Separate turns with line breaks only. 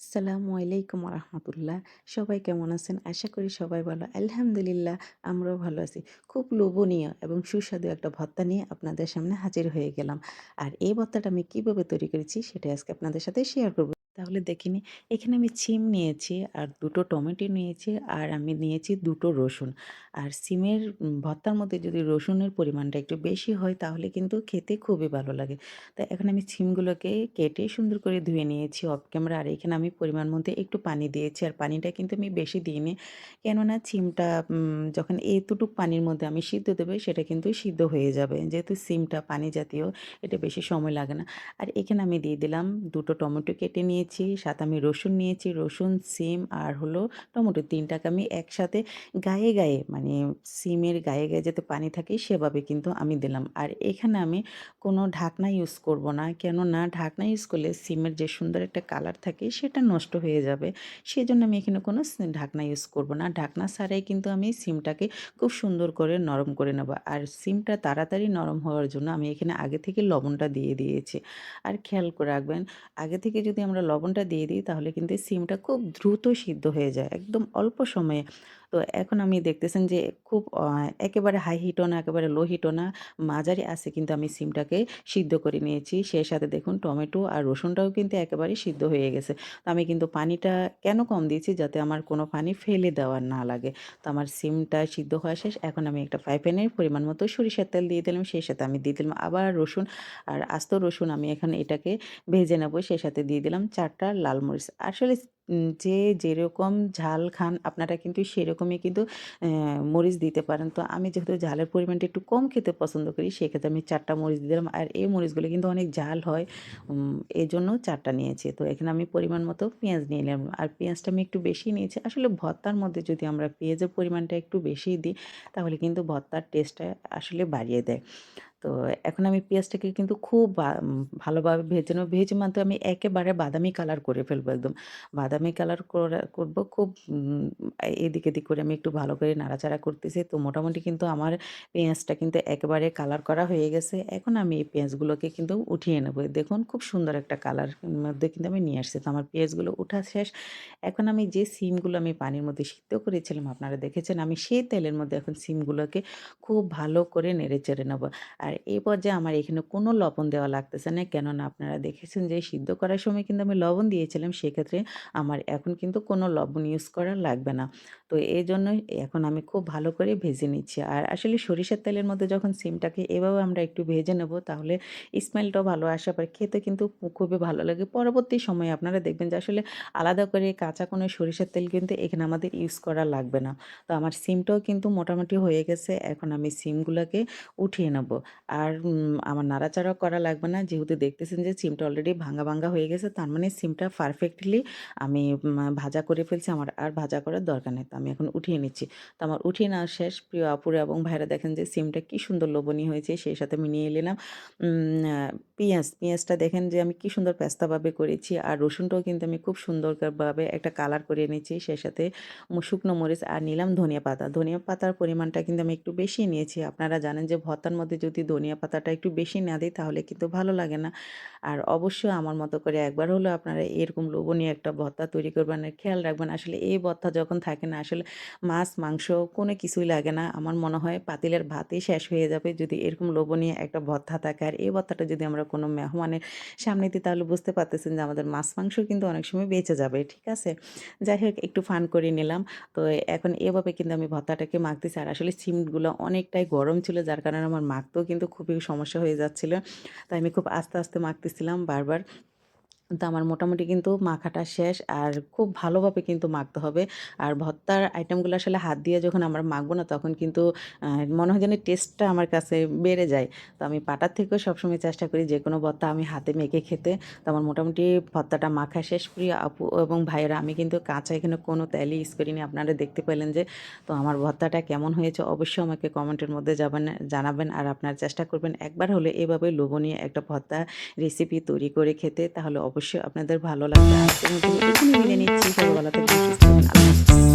আসসালামু আলাইকুম রহমতুল্লাহ সবাই কেমন আছেন? আশা করি সবাই ভালো। আলহামদুলিল্লাহ, আমরাও ভালো আছি। খুব লোভনীয় এবং সুস্বাদু একটা ভত্তা নিয়ে আপনাদের সামনে হাজির হয়ে গেলাম। আর এই ভত্তাটা আমি কীভাবে তৈরি করেছি সেটা আজকে আপনাদের সাথে শেয়ার করব। তাহলে দেখিনি এখানে আমি সিম নিয়েছি আর দুটো টমেটো নিয়েছি আর আমি নিয়েছি দুটো রসুন। আর সিমের ভর্তার মধ্যে যদি রসুনের পরিমাণটা একটু বেশি হয় তাহলে কিন্তু খেতে খুবই ভালো লাগে। তো এখন আমি সিমগুলোকে কেটে সুন্দর করে ধুয়ে নিয়েছি অফ ক্যামেরা আর এখানে আমি পরিমাণ মধ্যে একটু পানি দিয়েছি আর পানিটা কিন্তু আমি বেশি দিইনি। কেননা উম, যখন এতটুক পানির মধ্যে আমি সিদ্ধ দেবে সেটা কিন্তু সিদ্ধ হয়ে যাবে। যেহেতু সিমটা পানি জাতীয় এটা বেশি সময় লাগে না। আর এখানে আমি দিয়ে দিলাম দুটো টমেটো কেটে নিয়েছি। সাথে আমি রসুন নিয়েছি, রসুন, সিম আর হলো টমেটো। তিনটাকে আমি একসাথে গায়ে গায়ে মানে সিমের গায়ে গায়ে যাতে পানি থাকে সেভাবে কিন্তু আমি দিলাম। আর এখানে আমি কোনো ঢাকনা ইউজ করব না, কেননা ঢাকনা ইউজ করলে সিমের যে সুন্দর একটা কালার থাকে সেটা নষ্ট হয়ে যাবে। সেই জন্য আমি এখানে কোনো ঢাকনা ইউজ করব না। ঢাকনা ছাড়াই কিন্তু আমি সিমটাকে খুব সুন্দর করে নরম করে নেব। আর সিমটা তাড়াতাড়ি নরম হওয়ার জন্য আমি এখানে আগে থেকে লবণটা দিয়ে দিয়েছি। আর খেয়াল করে রাখবেন, আগে থেকে যদি আমরা লবণটা দিয়ে দিই তাহলে কিন্তু সিমটা খুব দ্রুত সিদ্ধ হয়ে যায় একদম অল্প সময়ে। তো এখন আমি দেখতেছেন যে, খুব একেবারে হাই হিটও না, একেবারে লো হিটও না, মাঝারি আছে কিন্তু আমি সিমটাকে সিদ্ধ করে নিয়েছি। সেই সাথে দেখুন টমেটো আর রসুনটাও কিন্তু একেবারে সিদ্ধ হয়ে গেছে। তো আমি কিন্তু পানিটা কেন কম দিয়েছি যাতে আমার কোনো পানি ফেলে দেওয়ার না লাগে। তো আমার সিমটা সিদ্ধ হওয়া শেষ, এখন আমি একটা ফ্রাই প্যানের পরিমাণ মতো সরিষার তেল দিয়ে দিলাম, সেই সাথে আমি দিয়ে দিলাম আবার রসুন আর আস্ত রসুন আমি এখন এটাকে ভেজে নেব, সেই সাথে দিয়ে দিলাম চারটা লাল মরিচ। আসলে যে যেরকম ঝাল খান, আপনারা কিন্তু সেরকমই কিন্তু মরিচ দিতে পারেন। তো আমি যেহেতু ঝালের পরিমাণটা একটু কম খেতে পছন্দ করি, সেক্ষেত্রে আমি চারটা মরিচ দিলাম। আর এই মরিচগুলো কিন্তু অনেক ঝাল হয় এই জন্য চারটা নিয়েছি। তো এখানে আমি পরিমাণ মতো পেঁয়াজ নিয়ে নিলাম। আর পেঁয়াজটা আমি একটু বেশি নিয়েছি। আসলে ভর্তার মধ্যে যদি আমরা পেঁয়াজের পরিমাণটা একটু বেশি দিই, তাহলে কিন্তু ভর্তার টেস্টটা আসলে বাড়িয়ে দেয়। তো এখন আমি পেঁয়াজটাকে কিন্তু খুব ভালোভাবে ভেজে নেব। ভেজে মাত্র আমি একেবারে বাদামি কালার করে ফেলব একদম। বাদামি কালার করা, করব খুব এদিক এদিক করে আমি একটু ভালো করে নাড়াচাড়া করতেছি। তো মোটামুটি কিন্তু আমার পেঁয়াজটা কিন্তু একেবারে কালার করা হয়ে গেছে। এখন আমি এই পেঁয়াজগুলোকে কিন্তু উঠিয়ে নেব। দেখুন খুব সুন্দর একটা কালার মধ্যে কিন্তু আমি নিয়ে আসছি। তো আমার পেঁয়াজগুলো উঠা শেষ। এখন আমি যে সিমগুলো আমি পানির মধ্যে সিদ্ধ করেছিলাম, আপনারা দেখেছেন, আমি সেই তেলের মধ্যে এখন সিমগুলোকে খুব ভালো করে নেড়ে চেড়ে নেব। আর এই পর্যায়ে আমার এখানে কোনো লবণ দেওয়া লাগতেছে না। কেননা আপনারা দেখেছেন যে, সিদ্ধ করার সময় কিন্তু আমি লবণ দিয়েছিলাম, সেক্ষেত্রে আমার এখন কিন্তু কোনো লবণ ইউজ করা লাগবে না। তো এই জন্যই এখন আমি খুব ভালো করে ভেজে নিচ্ছি। আর আসলে সরিষার তেলের মধ্যে যখন সিমটাকে এভাবে আমরা একটু ভেজে নেব, তাহলে স্মেলটাও ভালো আসে। আবার খেতে কিন্তু খুবই ভালো লাগে। পরবর্তী সময়ে আপনারা দেখবেন যে, আসলে আলাদা করে কাঁচা কোনো সরিষার তেল কিন্তু এখানে আমাদের ইউজ করা লাগবে না। তো আমার সিমটাও কিন্তু মোটামুটি হয়ে গেছে। এখন আমি সিমগুলোকে উঠিয়ে নেব। আর আমার নাড়াচাড়াও করা লাগবে না। যেহেতু দেখতেছেন যে সিমটা অলরেডি ভাঙা ভাঙা হয়ে গেছে তার মানে সিমটা পারফেক্টলি আমি ভাজা করে ফেলছি। আমার আর ভাজা করার দরকার নেই তো আমি এখন উঠিয়ে নিচ্ছি। তো আমার উঠিয়ে নেওয়া শেষ। প্রিয় আপুরা এবং ভাইরা দেখেন যে সিমটা কি সুন্দর লোভনীয় হয়েছে সেই সাথে আমি নিয়ে আহ, পেঁয়াজ পেঁয়াজটা দেখেন যে আমি কি সুন্দর পেস্তাভাবে করেছি। আর রসুনটাও কিন্তু আমি খুব সুন্দরভাবে একটা কালার করে নিয়েছি সেই সাথে শুকনো মরিচ আর নিলাম ধনিয়া পাতা। ধনিয়া পাতার পরিমাণটা কিন্তু আমি একটু বেশি নিয়েছি। আপনারা জানেন যে ভর্তার মধ্যে যদি ধনিয়া পাতাটা একটু বেশি না দিই, তাহলে কিন্তু ভালো লাগে না। আর অবশ্যই আমার মতো করে একবার হলেও আপনারা এরকম লোভনীয় একটা ভর্তা তৈরি করবেন খেয়াল রাখবেন, আসলে এই ভর্তা যখন থাকে না, আসলে মাছ, মাংস কোনো কিছুই লাগে না। আমার মনে হয় পাতিলের ভাতই শেষ হয়ে যাবে যদি এরকম লোভনীয় একটা ভর্তা থাকে। আর এই ভর্তাটা যদি আমরা কোনো মেহমানের সামনে দিই, তাহলে বুঝতে পারতেছেন যে আমাদের মাছ, মাংস কিন্তু অনেক সময় বেঁচে যাবে, ঠিক আছে? যাই হোক, একটু ফান করে নিলাম। তো এখন এভাবে কিন্তু আমি ভর্তাটাকে মাখতেছি। আর আসলে সিমগুলো অনেকটাই গরম ছিল, যার কারণে আমার মাখতেও কিন্তু খুবই সমস্যা হয়ে যাচ্ছিল। তাই আমি খুব আস্তে আস্তে মাখতেছিলাম বারবার। তো আমার মোটামুটি কিন্তু মাখাটা শেষ। আর খুব ভালোভাবে কিন্তু মাখতে হবে। আর ভর্তার আইটেমগুলো আসলে হাত দিয়ে যখন আমরা মাখবো না, তখন কিন্তু মনে হয় যেন টেস্টটা আমার কাছে বেড়ে যায়। তো আমি পাটার থেকেও সবসময় চেষ্টা করি যে কোনো ভর্তা আমি হাতে মেখে খেতে। তো আমার মোটামুটি ভর্তাটা মাখা শেষ। প্রিয় আপু এবং ভাইয়েরা, আমি কিন্তু কাঁচা এখানে কোনো তেলই ইউজ করিনি। আপনারা দেখতে পেলেন যে, তো আমার ভর্তাটা কেমন হয়েছে অবশ্যই আমাকে কমেন্টের মধ্যে যাবেন, জানাবেন। আর আপনার চেষ্টা করবেন একবার হলে এভাবে লোভনীয় একটা ভর্তা রেসিপি তৈরি করে খেতে। তাহলে অবশ্যই আপনাদের ভালো লাগবে। আজকের মতো এখানে মিলে নিচ্ছি। সবাই ভালো থাকবেন